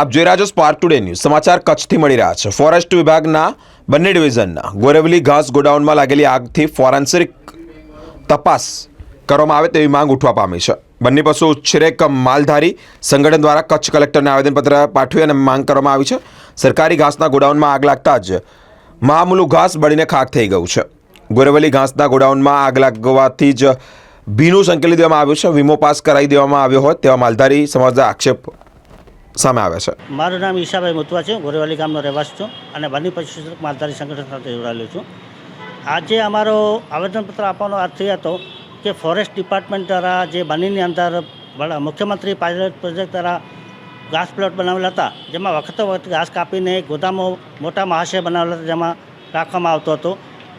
આપ જોઈ રહ્યા છો સ્પાર્ક ટુડે ન્યૂઝ સમાચાર કચ્છથી મળી રહ્યા છે. ફોરેસ્ટ વિભાગના બંને ડિવિઝનના ગોરેવલી ઘાસ ગોડાઉનમાં લાગેલી આગથી ફોરેન્સિક તપાસ કરવામાં આવે તેવી માંગ ઉઠવા પામી છે. બંને પશુ ઉછેરક માલધારી સંગઠન દ્વારા કચ્છ કલેક્ટરને આવેદનપત્ર પાઠવી અને માંગ કરવામાં આવી છે. સરકારી ઘાસના ગોડાઉનમાં આગ લાગતા જ મહામૂલું ઘાસ બળીને ખાક થઈ ગયું છે. ગોરેવલી ઘાસના ગોડાઉનમાં આગ લાગવાથી જ ભીનું સંકેલી દેવામાં આવ્યું છે. વીમો પાસ કરાવી દેવામાં આવ્યો હોય તેવા માલધારી સમાજના આક્ષેપ સામે આવે છે. મારું નામ ઈશાભાઈ મુતવા છે. ગોરેવાલી ગામનો રહેવાસી છું અને બની પશુ માલધારી સંગઠન સાથે જોડાયેલો છું. આજે અમારો આવેદનપત્ર આપવાનો અર્થ એ હતો કે ફોરેસ્ટ ડિપાર્ટમેન્ટ દ્વારા જે બનીની અંદર મુખ્યમંત્રી પાયલટ પ્રોજેક્ટ દ્વારા ઘાસ પ્લોટ બનાવેલા હતા, જેમાં વખતો વખત ઘાસ કાપીને ગોદામો મોટા મહાશય બનાવેલા હતા, જેમાં રાખવામાં આવતો હતો.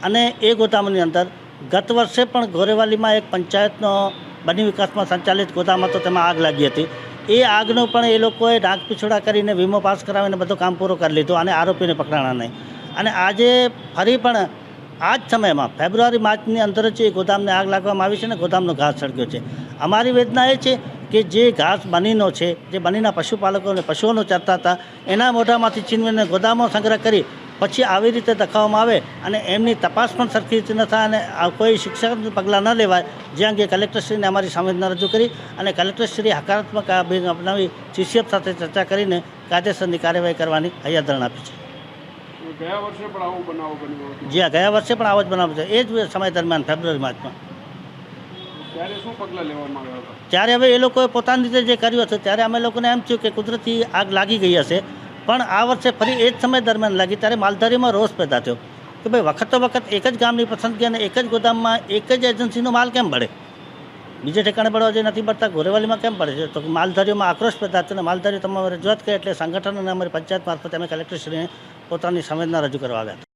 અને એ ગોદામની અંદર ગત વર્ષે પણ ગોરેવાલીમાં એક પંચાયતનો બની વિકાસમાં સંચાલિત ગોદામ હતો, તેમાં આગ લાગી હતી. એ આગનો પણ એ લોકોએ ડાક પીછોડા કરીને વીમો પાસ કરાવીને બધું કામ પૂરું કરી લીધું અને આરોપીને પકડાણા નહીં. અને આજે ફરી પણ આ જ સમયમાં ફેબ્રુઆરી માર્ચની અંદર જ એ ગોદામને આગ લાગવામાં આવી છે ને ગોદામનો ઘાસ સળગ્યો છે. અમારી વેદના એ છે કે જે ઘાસ બનીનો છે, જે બનીના પશુપાલકો અને પશુઓનો ચરતા હતા, એના મોઢામાંથી છીનવીને ગોદામો સંગ્રહ કરી પછી આવી રીતે દખાવવામાં આવે અને એમની તપાસ પણ સરખી રીતે ન થાય અને કોઈ શિક્ષક પગલાં ન લેવાય જે અંગે કલેક્ટરશ્રીને અમારી સંવેદના રજૂ કરી અને કલેક્ટરશ્રી હકારાત્મક અભિગમ અપનાવી સીસીએફ સાથે ચર્ચા કરીને કાયદેસરની કાર્યવાહી કરવાની હૈયાદરણ આપી છે. ગયા વર્ષે પણ આવો બનાવો બન્યો હતો. જ્યાં ગયા વર્ષે પણ આવો જ બનાવ છે એ જ સમય દરમિયાન ફેબ્રુઆરી માર્ચમાં. ત્યારે શું પગલાં લેવામાં આવ્યા હતા? ત્યારે હવે એ લોકોએ પોતાની રીતે જે કર્યું હતું ત્યારે અમે લોકોને એમ થયું કે કુદરતી આગ લાગી ગઈ હશે. પણ આ વર્ષે ફરી એ જ સમય દરમિયાન લાગી ત્યારે માલધારીમાં રોષ પેદા થયો કે ભાઈ વખતો વખત એક જ ગામની પસંદગી અને એક જ ગોદામમાં એક જ એજન્સીનો માલ કેમ બળે? બીજે ઠેકાણે પડવા જે નથી પડતા ગોરેવાલીમાં કેમ પડે છે? તો માલધારીઓમાં આક્રોશ પેદા થયો અને માલધારીઓ તમારે રજૂઆત કરી એટલે સંગઠન અને અમારી પંચાયત મારફતે અમે કલેક્ટરશ્રીને પોતાની સંવેદના રજૂ કરવા આવ્યા